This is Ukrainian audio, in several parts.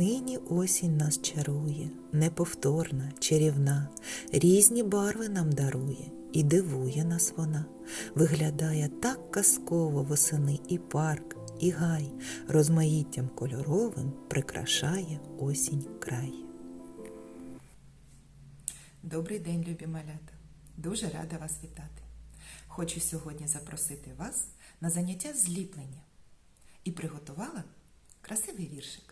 Нині осінь нас чарує, неповторна, чарівна, різні барви нам дарує і дивує нас вона. Виглядає так казково восени і парк, і гай, розмаїттям кольоровим прикрашає осінь край. Добрий день, любі малята! Дуже рада вас вітати. Хочу сьогодні запросити вас на заняття зліплення і приготувала красивий віршик.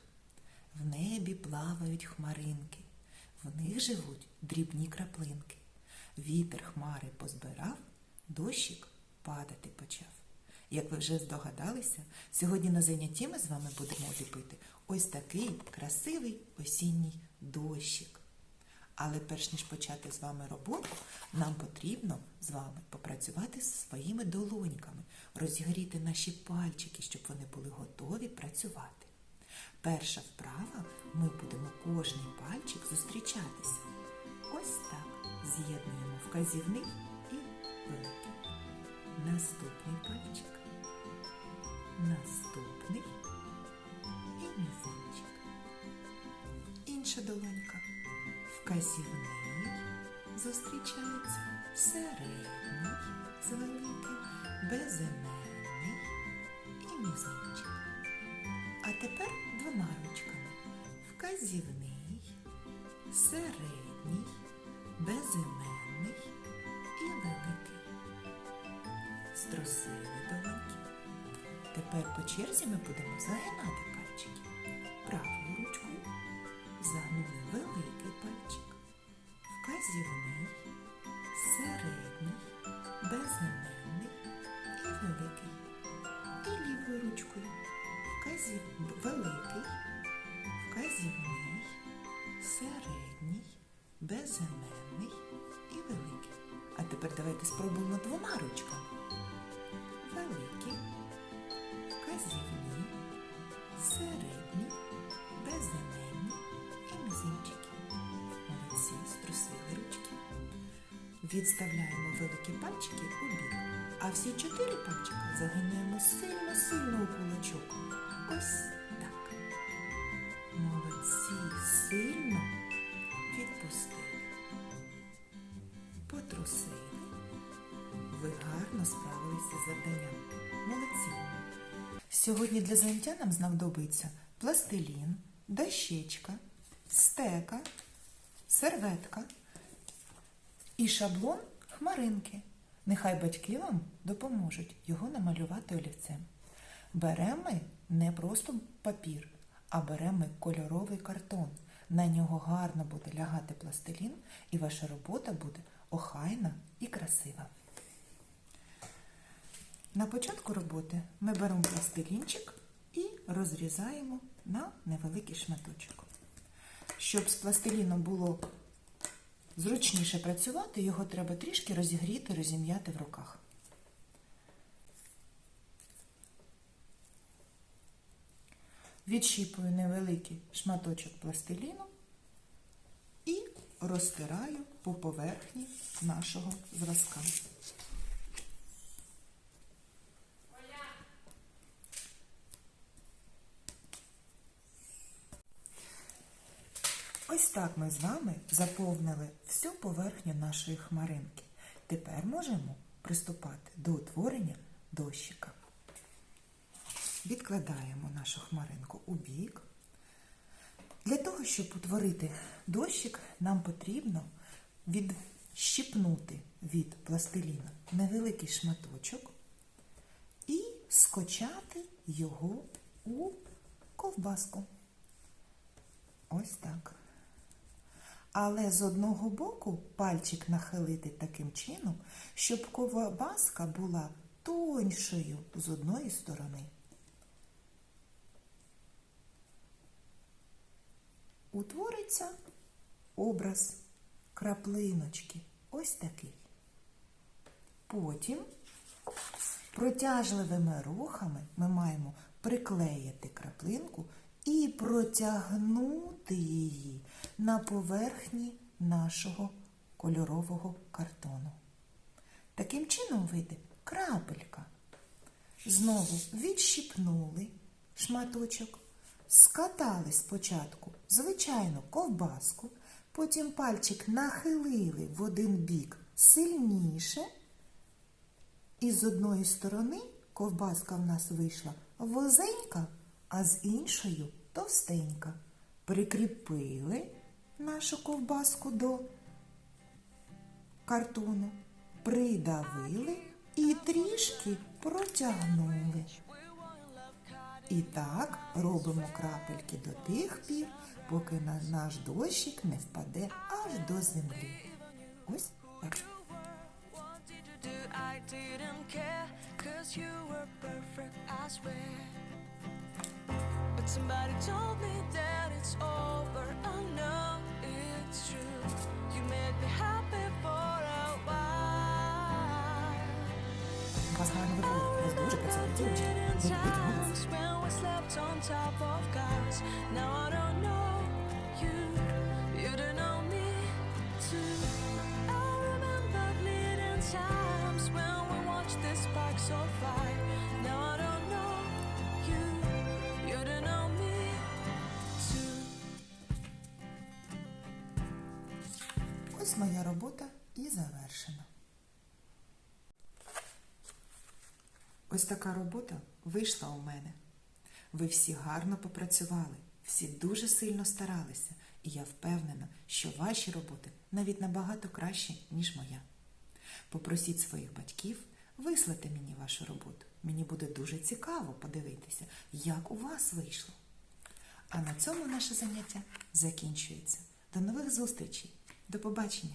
В небі плавають хмаринки, в них живуть дрібні краплинки. Вітер хмари позбирав, дощик падати почав. Як ви вже здогадалися, сьогодні на занятті ми з вами будемо ліпити ось такий красивий осінній дощик. Але перш ніж почати з вами роботу, нам потрібно з вами попрацювати з своїми долоньками, розігріти наші пальчики, щоб вони були готові працювати. Перша вправа ми будемо кожний пальчик зустрічатися. Ось так з'єднуємо вказівний і великий. Наступний пальчик. Наступний і мізинчик. Інша долонька. Вказівний зустрічається середній з великим, безіменний і мізинчик. Вказівний, середній, безіменний і великий. Струсили долоньки. Тепер по черзі ми будемо загинати пальчики. Правою ручкою загнули великий пальчик, вказівний, середній, безіменний і великий. І лівою ручкою вказів... великий, вказівний, середній, безіменний і великий. А тепер давайте спробуємо двома ручками. Великий, вказівні, середні, безіменні і мізинчики. Молодці, струсили ручки. Відставляємо великі пальчики у бік, а всі чотири пальчика загинаємо сильно-сильно у кулачок. Ось. Молодці, сильно відпустили. Потрусили. Ви гарно справилися з завданням. Молодці. Сьогодні для заняття нам знадобиться пластилін, дощечка, стека, серветка і шаблон хмаринки. Нехай батьки вам допоможуть його намалювати олівцем. Беремо ми не просто папір, а беремо кольоровий картон. На нього гарно буде лягати пластилін, і ваша робота буде охайна і красива. На початку роботи ми беремо пластилінчик і розрізаємо на невеликий шматочок. Щоб з пластиліном було зручніше працювати, його треба трішки розігріти, розім'яти в руках. Відщіпую невеликий шматочок пластиліну і розтираю по поверхні нашого зразка. Ось так ми з вами заповнили всю поверхню нашої хмаринки. Тепер можемо приступати до утворення дощика. Відкладаємо нашу хмаринку у бік. Для того, щоб утворити дощик, нам потрібно відщипнути від пластиліна невеликий шматочок і скочати його у ковбаску. Ось так. Але з одного боку пальчик нахилити таким чином, щоб ковбаска була тоньшою з одної сторони. Утвориться образ краплиночки. Ось такий. Потім протяжливими рухами ми маємо приклеїти краплинку і протягнути її на поверхні нашого кольорового картону. Таким чином вийде крапелька. Знову відщипнули шматочок, скатали спочатку звичайну ковбаску, потім пальчик нахилили в один бік сильніше, і з одної сторони ковбаска в нас вийшла вузенька, а з іншою товстенька. Прикріпили нашу ковбаску до картону, придавили і трішки протягнули. І так робимо крапельки до тих пір, поки на наш дощик не впаде аж до землі. Ось так. somebody told me that it's over. I know it's true. You made me happy for a while. Ось моя робота і завершена. Ось така робота вийшла у мене. Ви всі гарно попрацювали, всі дуже сильно старалися, і я впевнена, що ваші роботи навіть набагато кращі, ніж моя. Попросіть своїх батьків вислати мені вашу роботу. Мені буде дуже цікаво подивитися, як у вас вийшло. А на цьому наше заняття закінчується. До нових зустрічей. До побачення!